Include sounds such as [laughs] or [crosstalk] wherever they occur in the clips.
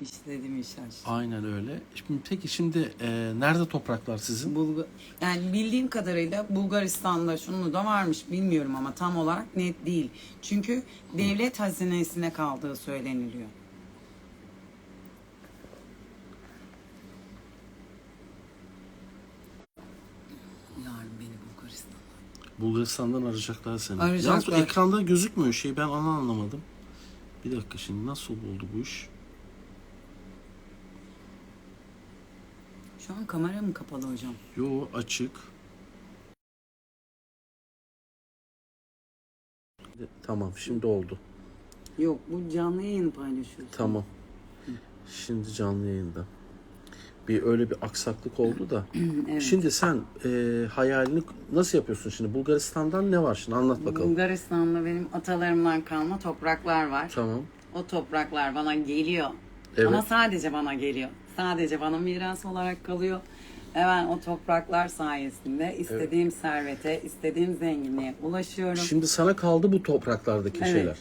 İşledim iş açtım. Aynen öyle. Şimdi, peki şimdi e, nerede topraklar sizin? Bulga yani bildiğim kadarıyla Bulgaristan'da şunu da varmış bilmiyorum ama tam olarak net değil. Çünkü devlet hazinesine kaldığı söyleniliyor. Yarın beni Bulgaristan'da. Bulgaristan'dan arayacaklar seni. Arayacaklar. Yalnız ekranda gözükmüyor şey ben onu anlamadım. Bir dakika şimdi nasıl oldu bu iş? Şu an kamera mı kapalı hocam? Yo açık. Tamam şimdi oldu. Yok bu canlı yayın paylaşıyorsun. Tamam. Şimdi canlı yayında. Bir öyle bir aksaklık oldu da. [clears throat] Evet. Şimdi sen e, hayalini nasıl yapıyorsun şimdi? Bulgaristan'dan ne var şimdi? Anlat bakalım. Bulgaristan'da benim atalarımdan kalma topraklar var. Tamam. O topraklar bana geliyor. Evet. Ama sadece bana geliyor. Sadece bana miras olarak kalıyor. Ve ben o topraklar sayesinde istediğim servete, istediğim zenginliğe ulaşıyorum. Şimdi sana kaldı bu topraklardaki Evet. şeyler.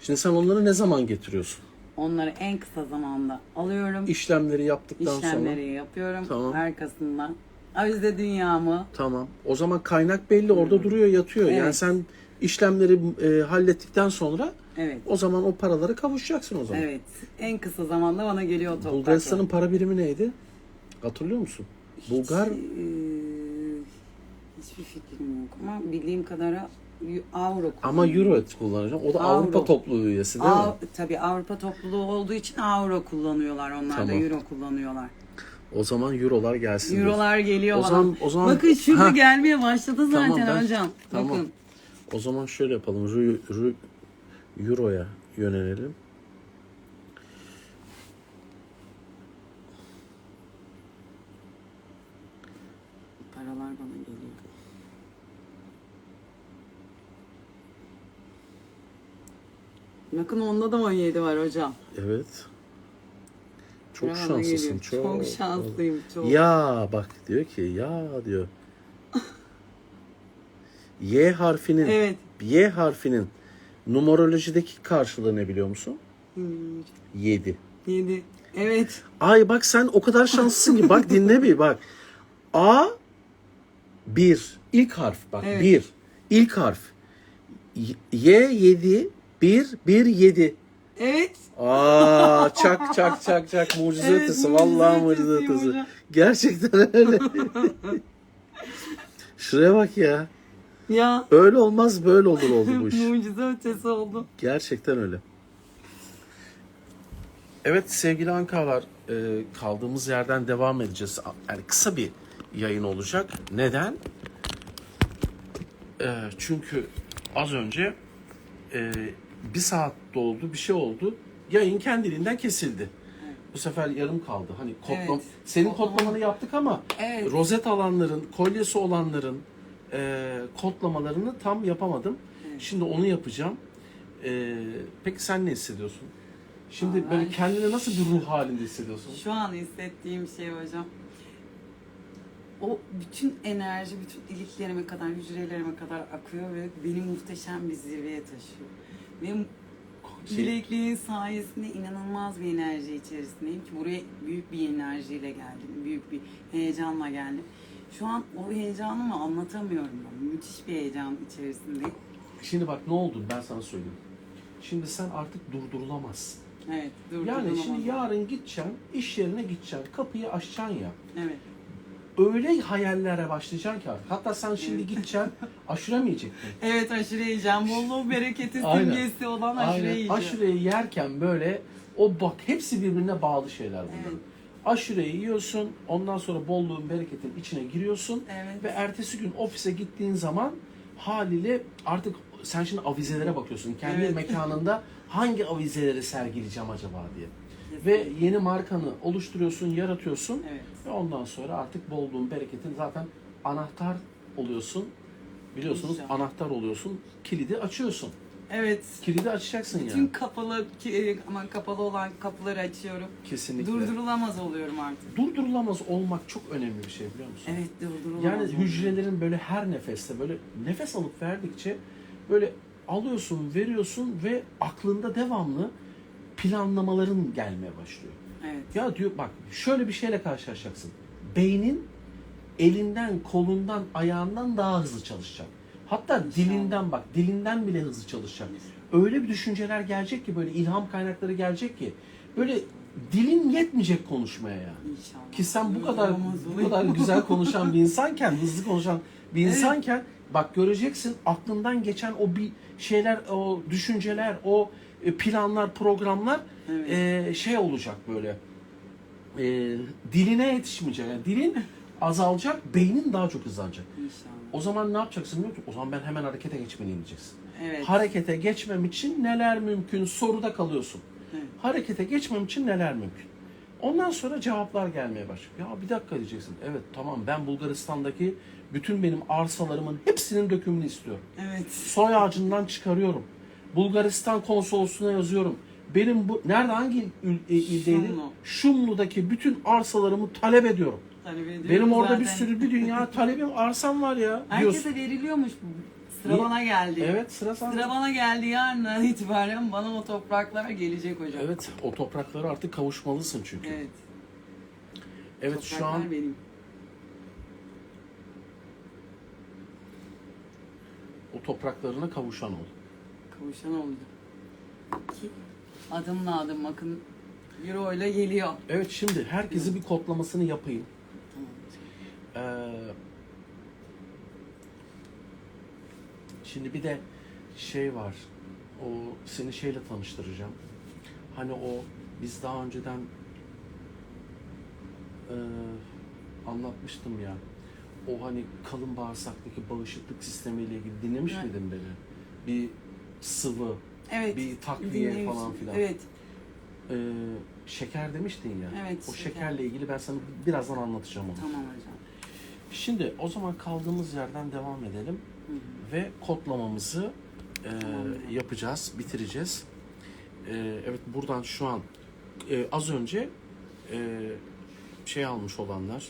Şimdi sen onları ne zaman getiriyorsun? Onları en kısa zamanda alıyorum. İşlemleri yaptıktan işlemleri sonra. yapıyorum. Tamam. Arkasından avize dünyamı Tamam. O zaman kaynak belli orada duruyor yatıyor. Yani Evet. sen işlemleri e, hallettikten sonra evet. o zaman o paraları kavuşacaksın o zaman. Evet. En kısa zamanda bana geliyor topraklar. Bulgaristan'ın para birimi neydi? Hatırlıyor musun? Bulgar Hiç, eee, hiçbir fikrim yok ama bildiğim kadarıyla y- avro ama euro kullanacağım. O da Avro. Avrupa topluluğu üyesi değil Av, mi? tabii Avrupa topluluğu olduğu için avro kullanıyorlar. Onlar da Tamam. euro kullanıyorlar. O zaman eurolar gelsin. diyorsun. Eurolar geliyor O bana. zaman- o zaman- Bakın şurada Ha. gelmeye başladı zaten Tamam, ben- hocam. Tamam. Bakın. O zaman şöyle yapalım. Ru, ru, euro'ya yönelelim. Paralar bana geliyor. Bakın onda da 17 var hocam. Evet. Çok Para bana şanslısın. geliyor. Çok. Çok şanslıyım. Çok. Ya bak diyor ki ya diyor. Y harfinin Evet. Y harfinin numerolojideki karşılığı ne biliyor musun? Hmm, 7. 7. Evet. Ay bak sen o kadar şanslısın ki bak dinle bir bak. A 1 ilk harf bak Evet. 1 ilk harf. Y- Y 7 1 1 7. Evet. Aa çak [laughs] çak çak çak mucize Evet, ötesi mucize vallahi mucize ötesiyim ötesi. hocam. Gerçekten öyle. [laughs] Şuraya bak ya. Ya. Öyle olmaz böyle olur oldu bu iş. [laughs] Mucize ötesi oldu. Gerçekten öyle. Evet sevgili Ankalar e, kaldığımız yerden devam edeceğiz. Yani kısa bir yayın olacak. Neden? E, çünkü az önce e, bir saat doldu bir şey oldu. Yayın kendiliğinden kesildi. Bu sefer yarım kaldı. Hani kodlam Evet. senin Kodlama. kodlamanı yaptık ama Evet. rozet alanların, kolyesi olanların e, kodlamalarını tam yapamadım. Şimdi onu yapacağım. E, peki sen ne hissediyorsun? Şimdi Aa, böyle kendini nasıl bir ruh halinde hissediyorsun? Şu an hissettiğim şey hocam. O bütün enerji, bütün iliklerime kadar, hücrelerime kadar akıyor ve beni muhteşem bir zirveye taşıyor. Ve Şey- bilekliğin sayesinde inanılmaz bir enerji içerisindeyim ki buraya büyük bir enerjiyle geldim. Büyük bir heyecanla geldim. Şu an o heyecanımı anlatamıyorum ben. Müthiş bir heyecan içerisindeyim. Şimdi bak ne oldu ben sana söyleyeyim. Şimdi sen artık durdurulamazsın. Evet, dur. Yani şimdi yarın gideceksin, iş yerine gideceksin, kapıyı açacaksın ya. Evet. Öyle hayallere başlayacaksın ki artık. Hatta sen şimdi gideceksin, [laughs] aşure mi yiyecektin? Evet aşure yiyeceğim. Bolluğu bereketi simgesi olan aşure Aynen. yiyeceğim. Aşureyi yerken böyle o bak hepsi birbirine bağlı şeyler bunlar. Evet. Aşureyi yiyorsun, ondan sonra bolluğun bereketin içine giriyorsun Evet. ve ertesi gün ofise gittiğin zaman haliyle artık sen şimdi avizelere bakıyorsun. Kendi Evet. mekanında hangi avizeleri sergileyeceğim acaba diye. Ve yeni markanı oluşturuyorsun, yaratıyorsun Evet. ve ondan sonra artık bolluğun, bereketin zaten anahtar oluyorsun. Biliyorsunuz İnşallah. anahtar oluyorsun, kilidi açıyorsun. Evet. Kilidi açacaksın Bütün yani. kapalı ki- ama kapalı olan kapıları açıyorum. Kesinlikle. Durdurulamaz oluyorum artık. Durdurulamaz olmak çok önemli bir şey biliyor musun? Evet durdurulamaz. Yani hücrelerin böyle her nefeste böyle nefes alıp verdikçe böyle alıyorsun, veriyorsun ve aklında devamlı planlamaların gelmeye başlıyor. Evet. Ya diyor bak şöyle bir şeyle karşılaşacaksın. Beynin elinden, kolundan, ayağından daha hızlı çalışacak. Hatta dilinden bak, dilinden bile hızlı çalışacak. Öyle bir düşünceler gelecek ki böyle ilham kaynakları gelecek ki böyle dilin yetmeyecek konuşmaya ya. İnşallah. Ki sen bu kadar bu kadar güzel [laughs] konuşan bir insanken, hızlı konuşan bir insanken bak göreceksin aklından geçen o bir şeyler, o düşünceler, o e, planlar, programlar Evet. e, şey olacak böyle. E, diline yetişmeyecek. Yani dilin azalacak, beynin daha çok hızlanacak. O zaman ne yapacaksın biliyor musun? O zaman ben hemen harekete geçmeliyim diyeceksin. Evet. Harekete geçmem için neler mümkün soruda kalıyorsun. Evet. Harekete geçmem için neler mümkün? Ondan sonra cevaplar gelmeye başlıyor. Ya bir dakika diyeceksin. Evet tamam ben Bulgaristan'daki bütün benim arsalarımın hepsinin dökümünü istiyorum. Evet. Soy ağacından çıkarıyorum. Bulgaristan konsolosluğuna yazıyorum. Benim bu nerede hangi il, e, ildeydi? Şumlu. Şumlu'daki bütün arsalarımı talep ediyorum. Talep Benim orada bir zaten. sürü bir dünya [laughs] talebim arsam var ya. Herkese diyorsun. veriliyormuş bu. Sıra bana geldi. Evet sıra sende. Sıra bana geldi yarından [laughs] itibaren bana o topraklar gelecek hocam. Evet o topraklara artık kavuşmalısın çünkü. Evet, Evet. şu topraklar an benim. o topraklarına kavuşan ol. Kavuşan oldu. Ki adımla adım bakın Euro ile geliyor. Evet şimdi herkesi bir kodlamasını yapayım. Ee, şimdi bir de şey var. O seni şeyle tanıştıracağım. Hani o biz daha önceden e, anlatmıştım ya. O hani kalın bağırsaktaki bağışıklık sistemiyle ilgili dinlemiş Evet. miydin beni? Bir sıvı, Evet. bir takviye falan filan. Evet. Ee, şeker demiştin ya. Evet, O şeker. şekerle ilgili ben sana birazdan anlatacağım onu. Tamam hocam. Şimdi o zaman kaldığımız yerden devam edelim Hı ve kodlamamızı e, yapacağız, bitireceğiz. E, evet buradan şu an e, az önce e, şey almış olanlar,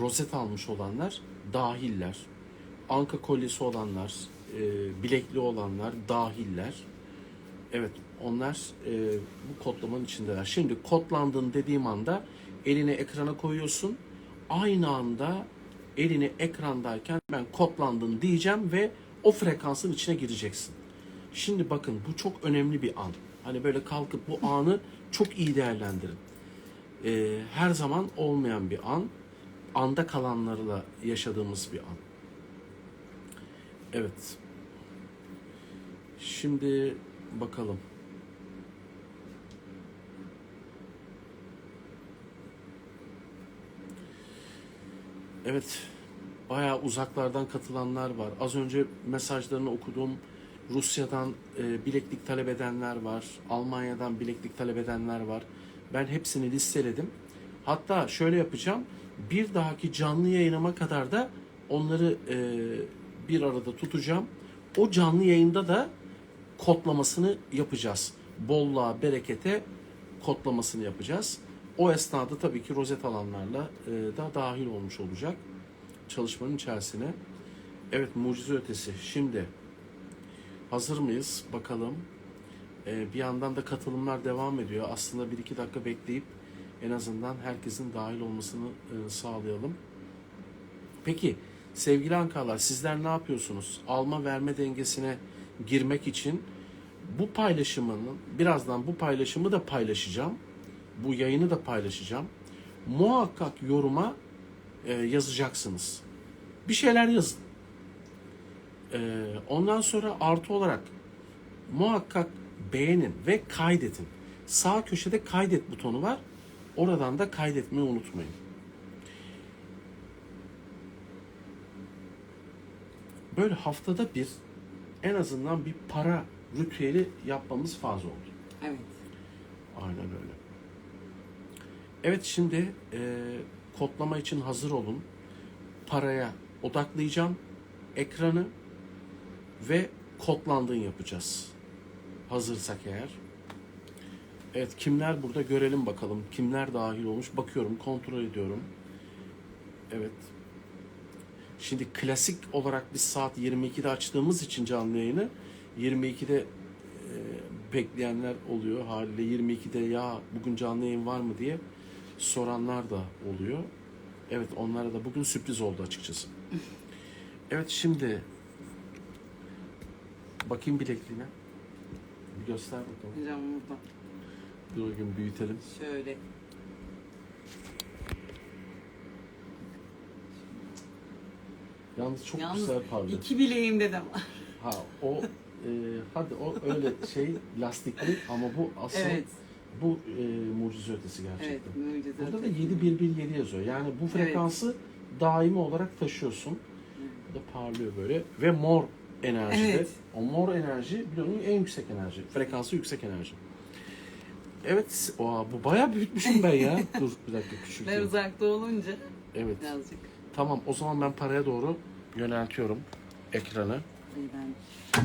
rozet almış olanlar dahiller. Anka kolyesi olanlar, e, bilekli olanlar dahiller. Evet onlar e, bu kodlamanın içindeler. Şimdi kodlandın dediğim anda elini ekrana koyuyorsun. Aynı anda elini ekrandayken ben kodlandın diyeceğim ve o frekansın içine gireceksin. Şimdi bakın bu çok önemli bir an. Hani böyle kalkıp bu anı çok iyi değerlendirin. E, her zaman olmayan bir an. Anda kalanlarla yaşadığımız bir an. Evet. Şimdi bakalım. Evet. Bayağı uzaklardan katılanlar var. Az önce mesajlarını okudum. Rusya'dan e, bileklik talep edenler var. Almanya'dan bileklik talep edenler var. Ben hepsini listeledim. Hatta şöyle yapacağım. Bir dahaki canlı yayınıma kadar da onları e, bir arada tutacağım. O canlı yayında da kodlamasını yapacağız. Bolluğa, berekete kodlamasını yapacağız. O esnada tabii ki rozet alanlarla e, da dahil olmuş olacak çalışmanın içerisine. Evet mucize ötesi. Şimdi hazır mıyız? Bakalım. E, bir yandan da katılımlar devam ediyor. Aslında bir iki dakika bekleyip en azından herkesin dahil olmasını e, sağlayalım. Peki sevgili Ankalar sizler ne yapıyorsunuz? Alma verme dengesine girmek için bu paylaşımının birazdan bu paylaşımı da paylaşacağım. Bu yayını da paylaşacağım. Muhakkak yoruma e, yazacaksınız. Bir şeyler yazın. E, ondan sonra artı olarak muhakkak beğenin ve kaydedin. Sağ köşede kaydet butonu var. Oradan da kaydetmeyi unutmayın. Böyle haftada bir en azından bir para ritüeli yapmamız fazla oldu. Evet. Aynen öyle. Evet şimdi e, kodlama için hazır olun. Paraya odaklayacağım. Ekranı ve kodlandığın yapacağız. Hazırsak eğer. Evet kimler burada görelim bakalım. Kimler dahil olmuş bakıyorum kontrol ediyorum. Evet. Şimdi klasik olarak biz saat 22'de açtığımız için canlı yayını 22'de e, bekleyenler oluyor. Haliyle 22'de ya bugün canlı yayın var mı diye soranlar da oluyor. Evet onlara da bugün sürpriz oldu açıkçası. Evet şimdi bakayım bilekliğine. Bir göster bakalım. Hocam burada. Dur bugün büyütelim. Şöyle. Yalnız çok Yalnız güzel parlıyor. iki bileğimde de var. Ha o e, hadi o öyle şey [laughs] lastikli ama bu asıl Evet. Bu e, mucize ötesi gerçekten. Evet. Mucize. Burada da 7117 yazıyor. Yani bu frekansı daimi olarak taşıyorsun. Bu da parlıyor böyle ve mor enerjide. Evet. O mor enerji biliyorsun en yüksek enerji. Frekansı yüksek enerji. Evet, o, bu bayağı büyütmüşüm ben ya. [laughs] Dur bir dakika Ben küçülteyim. uzakta olunca Evet. birazcık. Tamam o zaman ben paraya doğru yöneltiyorum ekranı. Ben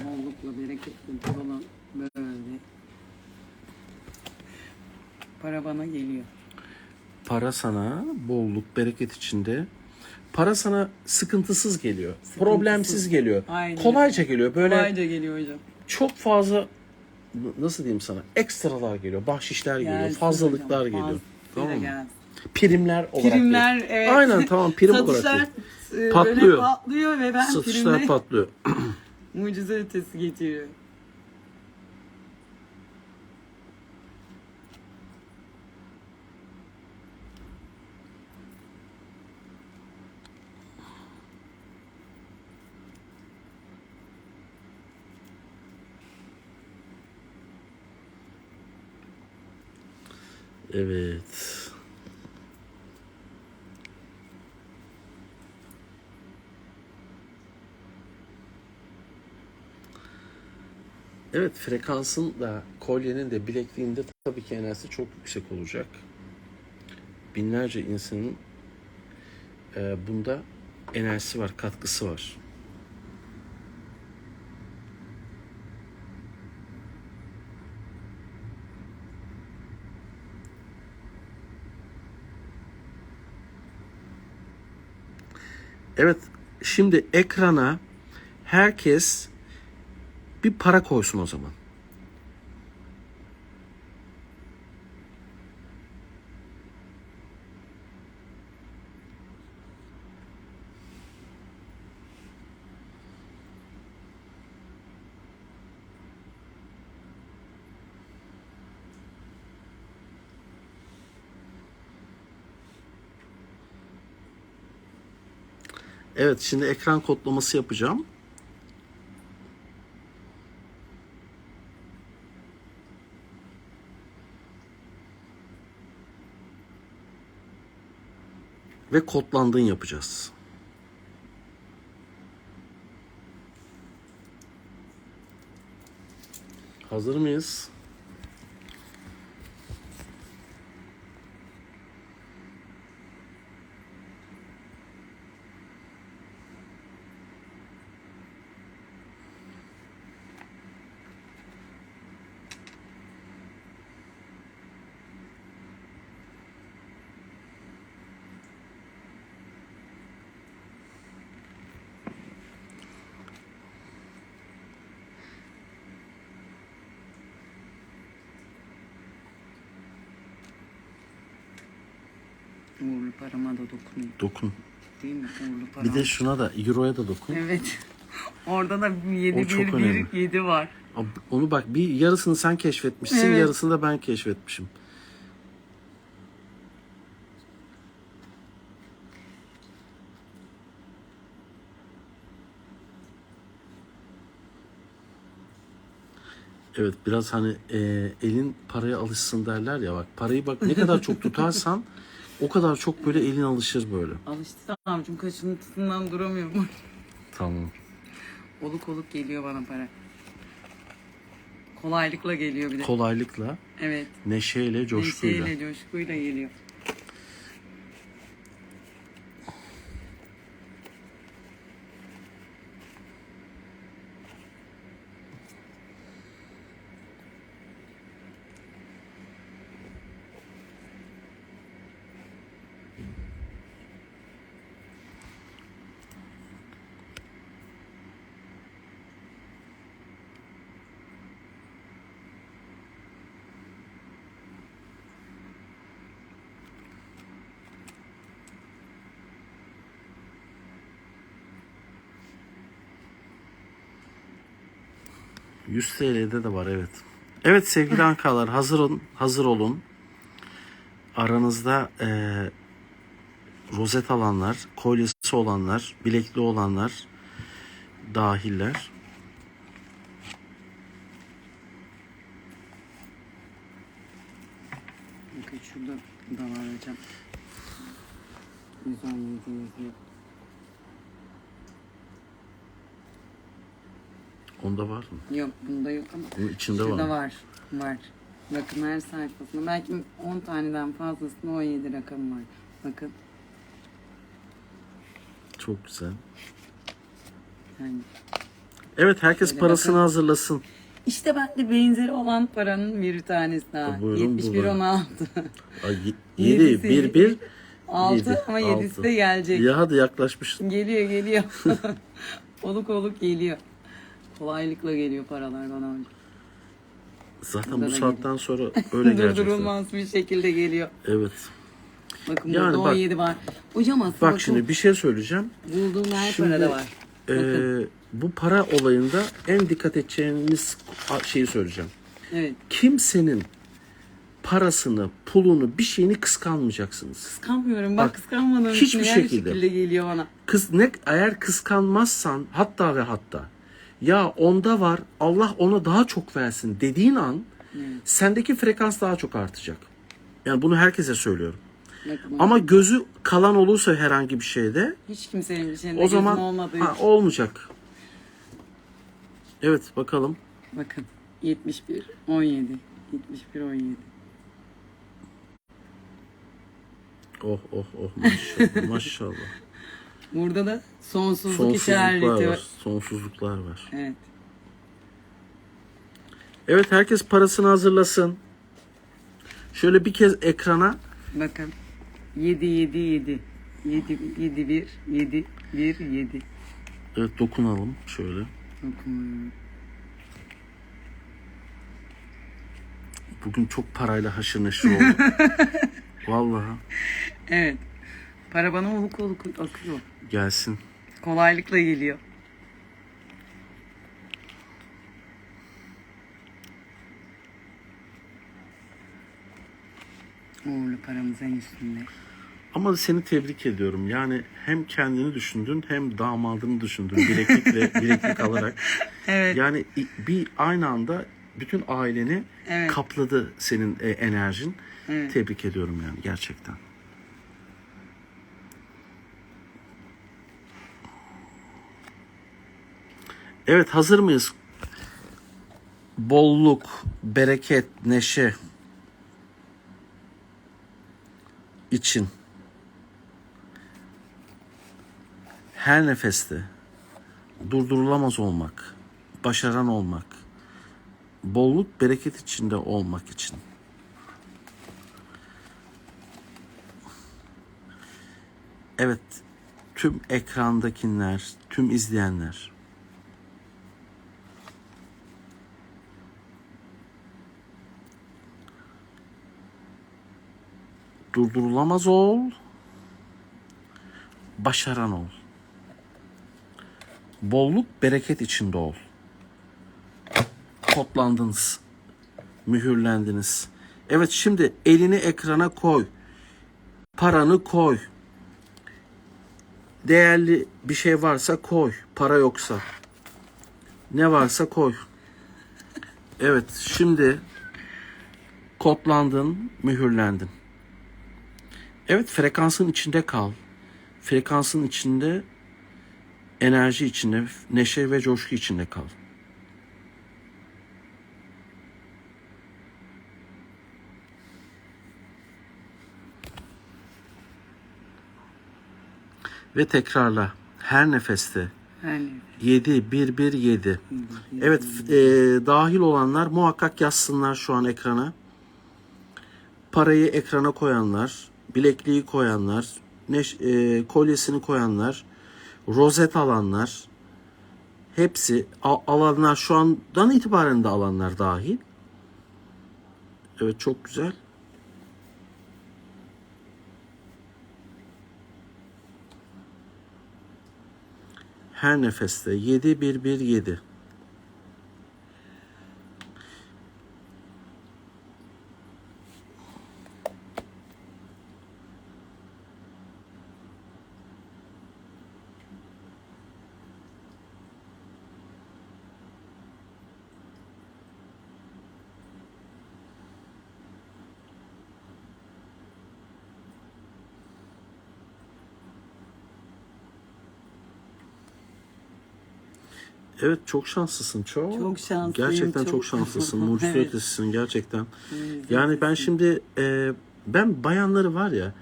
bollukla bereketli falan böyle. Para bana geliyor. Para sana bolluk, bereket içinde. Para sana sıkıntısız geliyor. Sıkıntısız. Problemsiz geliyor. Aynen. Kolayca geliyor. Böyle Kolayca geliyor hocam. çok fazla nasıl diyeyim sana? Ekstralar geliyor. Bahşişler geliyor. Gelsin Fazlalıklar hocam, geliyor. fazlasıyla Tamam mı? gelsin. Primler olarak. Primler geliyor. evet. Aynen tamam prim olarak. Satışlar geliyor. e, Patlıyor. patlıyor ve ben Satışlar primle patlıyor. [clears throat] mucize ötesi getiriyor. Evet. Evet frekansın da kolyenin de bilekliğinde tabii ki enerjisi çok yüksek olacak. Binlerce insanın e, bunda enerjisi var, katkısı var. Evet, şimdi ekrana herkes bir para koysun o zaman. Evet, şimdi ekran kodlaması yapacağım. Ve kodlandığın yapacağız. Hazır mıyız? Uğurlu parama da dokunuyor. Dokun. Değil mi? Uğurlu para. Bir de şuna da Euro'ya da dokun. Evet. [laughs] Orada da 7 O çok 1 önemli. 1 7 var. Onu bak bir yarısını sen keşfetmişsin, Evet. yarısını da ben keşfetmişim. Evet biraz hani e, elin paraya alışsın derler ya bak parayı bak ne kadar çok [laughs] tutarsan o kadar çok böyle elin alışır böyle. Alıştı amcım kaşıntısından duramıyorum. Tamam. oluk oluk geliyor bana para. Kolaylıkla geliyor bir de. Kolaylıkla, evet. neşeyle, coşkuyla. Neşeyle, coşkuyla geliyor. 100 TL'de de var evet. Evet sevgili Ankalar hazır olun. Hazır olun. Aranızda eee rozet alanlar, kolyesi olanlar, bilekli olanlar dahiller. Bakın şurada da var hocam. 117 yazıyor. Onda var mı? Yok bunda yok ama. Bunun içinde Şurada var. var. Var. Bakın her sayfasında belki 10 taneden fazlasında 17 rakam var. Bakın Çok güzel. yani. Evet herkes Şöyle parasını bakın. hazırlasın. İşte bende benzeri olan paranın bir tanesi daha. Buyurun, 71 buyurun. 16. Ay, Yedisi, 7 1 1 6 Yedi, ama 7'si altı. de gelecek. Ya hadi yaklaşmışsın. Geliyor geliyor. [laughs] oluk oluk geliyor. Kolaylıkla geliyor paralar bana hocam. Zaten Burada bu saatten sonra öyle [laughs] gelecek. Durdurulmaz bir şekilde geliyor. Evet. Bakın Yani burada bak- 17 var. Hocam aslında Bak şimdi bir şey söyleyeceğim. bulduğum her Şimdi, parada var. Ee, bu para olayında en dikkat edeceğiniz şeyi söyleyeceğim. Evet. Kimsenin parasını, pulunu, bir şeyini kıskanmayacaksınız. Kıskanmıyorum. Bak, Bak, kıskanmadığım hiçbir şekilde. şekilde geliyor bana. Kız ne eğer kıskanmazsan hatta ve hatta ya onda var Allah ona daha çok versin dediğin an sendeki frekans daha çok artacak. Yani bunu herkese söylüyorum. Ama gözü kalan olursa herhangi bir şeyde hiç kimsenin bir şeyinde o zaman olmadığı ha, olmayacak. Evet bakalım. Bakın 71 17 71 17. Oh oh oh maşallah [laughs] maşallah. Burada da sonsuzluk Sonsuzluklar işareti var. Sonsuzluklar var. Evet. Evet herkes parasını hazırlasın. Şöyle bir kez ekrana Bakın 7 7 7 7 7 1 7 1 7. evet, dokunalım şöyle. Bakın. Bugün çok parayla haşır neşir oldu. [laughs] Vallahi Evet. Para bana oluk oluk akıyor. gelsin. Kolaylıkla geliyor. Uğurlu paramız en üstünde. Ama seni tebrik ediyorum. Yani hem kendini düşündün hem damadını düşündün bileklikle [laughs] bileklik alarak. Evet. Yani bir aynı anda bütün aileni Evet. kapladı senin e, enerjin. Evet. Tebrik ediyorum yani gerçekten. Evet hazır mıyız? Bolluk, bereket, neşe için her nefeste durdurulamaz olmak, başaran olmak, bolluk bereket içinde olmak için. Evet, tüm ekrandakiler, tüm izleyenler durdurulamaz ol, başaran ol. Bolluk bereket içinde ol. Kodlandınız, mühürlendiniz. Evet şimdi elini ekrana koy. Paranı koy. Değerli bir şey varsa koy. Para yoksa. Ne varsa koy. Evet şimdi kodlandın, mühürlendin. Evet frekansın içinde kal. Frekansın içinde enerji içinde, neşe ve coşku içinde kal. Ve tekrarla her nefeste Yani 7 1 1 7. Evet e, dahil olanlar muhakkak yazsınlar şu an ekrana. Parayı ekrana koyanlar, bilekliği koyanlar, neş, e, kolyesini koyanlar, rozet alanlar, hepsi alanlar şu andan itibaren de alanlar dahil. Evet çok güzel. Her nefeste 7 1 1 7. Evet çok şanslısın çok. Çok şanslıyım, Gerçekten çok, çok. şanslısın. [laughs] Mucize Evet. gerçekten. Yani ben şimdi e, ben bayanları var ya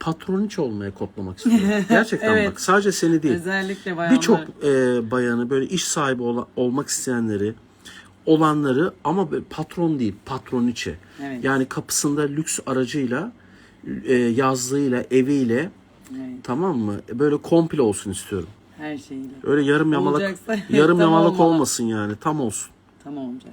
patroniç olmaya kodlamak istiyorum. [laughs] Gerçekten Evet. bak sadece seni değil. Özellikle bayanlar. Birçok e, bayanı böyle iş sahibi ola- olmak isteyenleri olanları ama patron değil patroniçe. Evet. Yani kapısında lüks aracıyla e, yazlığıyla eviyle Evet, tamam mı? Böyle komple olsun istiyorum. Her şeyiyle. Öyle yarım yamalak Olacaksa yarım [laughs] tam yamalak olmalı. olmasın yani tam olsun. Tamam olacak.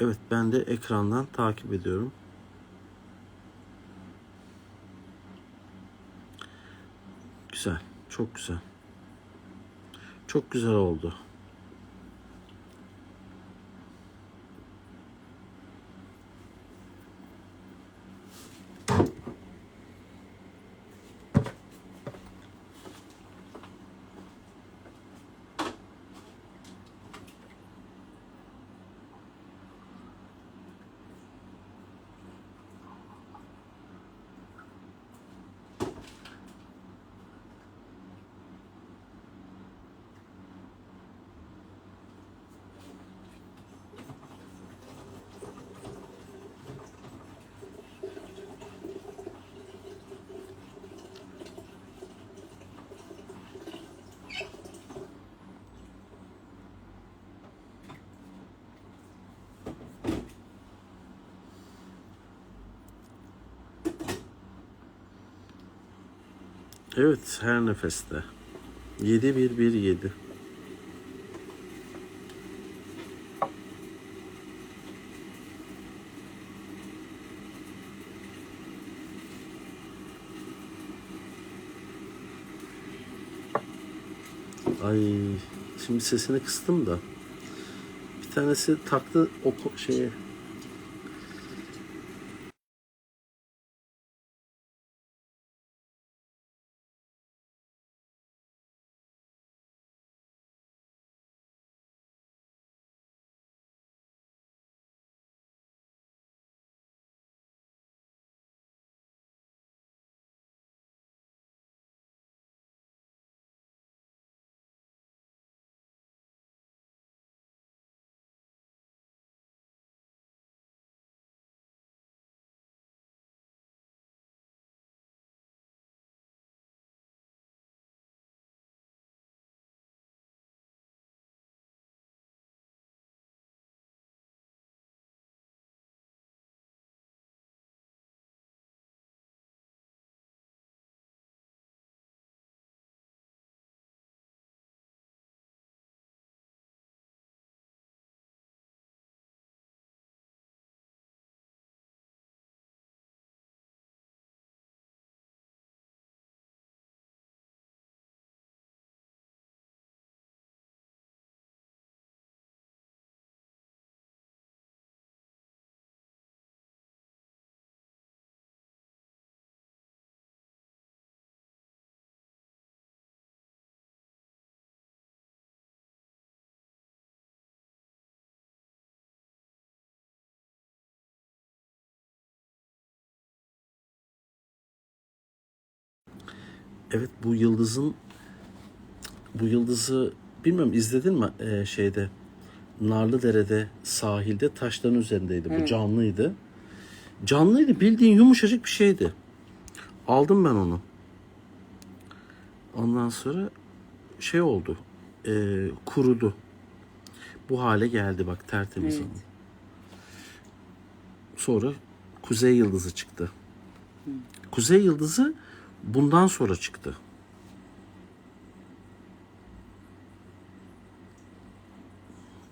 Evet ben de ekrandan takip ediyorum. Güzel. Çok güzel. Çok güzel oldu. Evet her nefeste. 7 1 1 7. Ay şimdi sesini kıstım da. Bir tanesi taktı o şeye Evet bu yıldızın bu yıldızı bilmiyorum izledin mi Ee, şeyde Narlıdere'de sahilde taşların üzerindeydi. Bu canlıydı. Canlıydı bildiğin yumuşacık bir şeydi. Aldım ben onu. Ondan sonra şey oldu. ee, kurudu. Bu hale geldi bak tertemiz Evet. ama. Sonra Kuzey Yıldızı çıktı. Kuzey Yıldızı bundan sonra çıktı.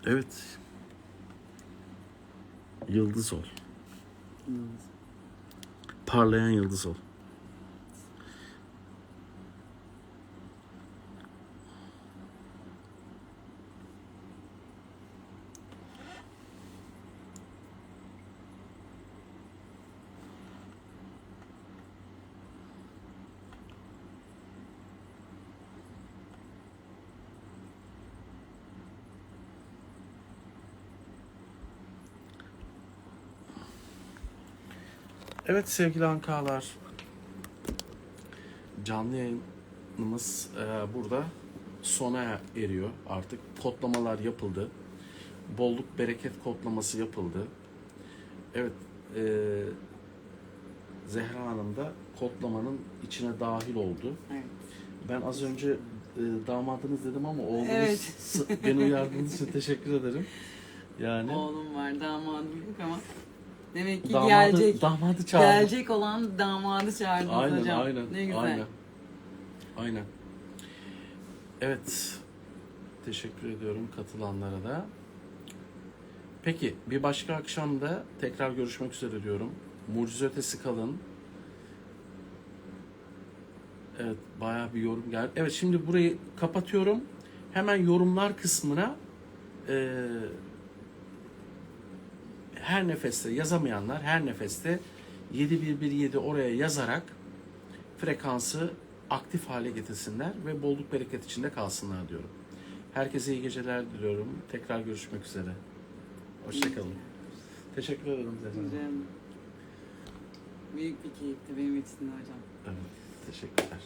Evet. Yıldız ol. Parlayan yıldız ol. Evet sevgili Ankalar. Canlı yayınımız e, burada sona eriyor artık. Kodlamalar yapıldı. Bolluk bereket kodlaması yapıldı. Evet e, Zehra Hanım da kodlamanın içine dahil oldu. Evet. Ben az önce e, damadınız dedim ama oğlunuz Evet. [laughs] beni uyardığınız için teşekkür ederim. Yani Oğlum var, damadım yok ama demek ki damadı, gelecek. damadı çağırdı. Gelecek olan damadı çağırdınız Aynen, hocam. aynen, Ne güzel. aynen. Aynen. Evet. Teşekkür ediyorum katılanlara da. Peki bir başka akşamda tekrar görüşmek üzere diyorum. Mucize ötesi kalın. Evet bayağı bir yorum geldi. Evet şimdi burayı kapatıyorum. Hemen yorumlar kısmına eee, her nefeste yazamayanlar her nefeste 7117 oraya yazarak frekansı aktif hale getirsinler ve bolluk bereket içinde kalsınlar diyorum. Herkese iyi geceler diliyorum. Tekrar görüşmek üzere. Hoşçakalın. Teşekkür ederim. Hocam. Büyük bir keyifti benim için de hocam. Evet, teşekkürler.